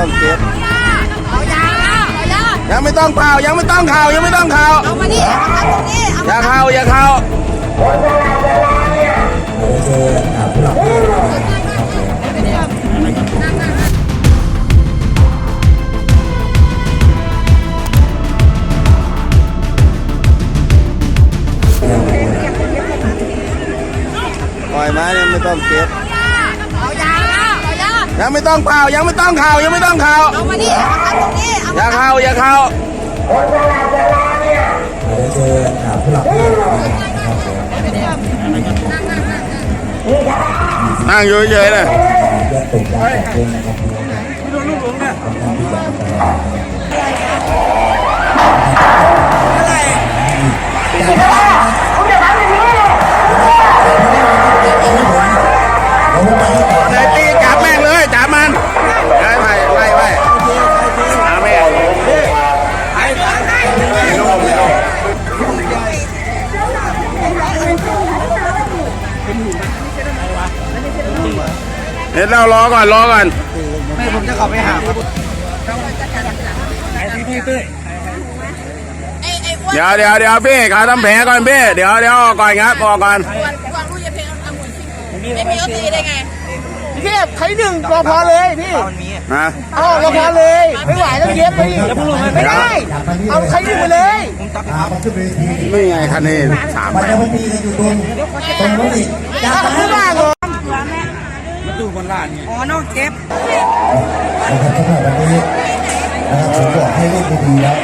ต้องเก็บยังไม่ต้องเผายังไม่ต้องเผายังไม่ต้องเผาเอามานี่เอามาตรงนี้อย่าเผาอย่าเผาปล่อยมาเนี่ยไม่ต้องเก็บ ยายังไม่ต้องเผายังไม่ต้องเผายังไม่ต้องเผาเอามานี่เอามาตรงนี้เอาอย่าเข้าอย่าเข้านั่งอยู่เฉยๆเลยไหน เดี๋ยวเรารอก่อนรอก่อนไม่ผมจะเข้าไปหาครับไอ้ไอ้อ้วนเดี๋ยวเดี๋ยวเดี๋ยวพี่เขาทำแผลก่อนพี่เดี๋ยวเดี๋ยวออกก่อนครับออกก่อนอ้วนอ้วนรู้จะเพลงเอาหมุนชิงไม่เพลงเขาตีได้ไงพี่ใครหนึ่งรอพอเลยพี่นะเอารอพอเลย ไม่ไหวแล้วเย็บไปไม่ได้ เอาใครหนึ่งไปเลยนี่ไงคันนี้สามมันแปจะดมาตีกันอยู่ ตรงตรงนู้นอีกถ้าเขาบ้าก่อนนะครับสำหรับวันนี้นะครับผมบอกให้เล่นดีๆแล้ว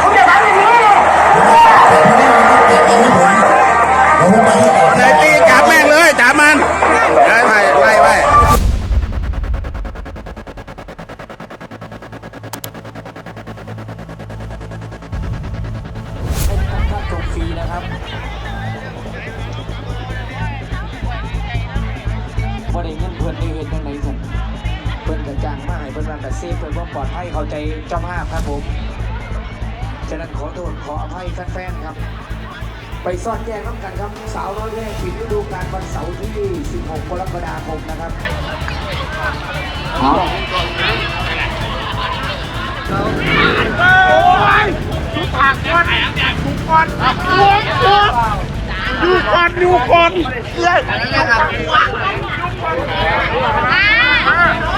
ผมจะทำอย่างนี้เลยผมไปให้ก่อนไหนตีจับแม่งเลยจับมันไล่ไปไล่ไปถ้าจบฟรีนะครับ พอได้เงินเพื่อนได้เห็นยังไงสันเพื่อนกระจ้างมาให้เพื่อนรังกระเซฟเพื่อนควาปลอดภัยเข้าใจเจ้าภาพครับผมฉะนั้นขอโทษขออภัยแฟนๆครับ ไปซ่อนแยกน้ำกันครับสาวน้อยแรกปิดฤดูกาลวันเสาร์ที่ 16กรกฎาคมนะครับอ๋อครับเ Ah!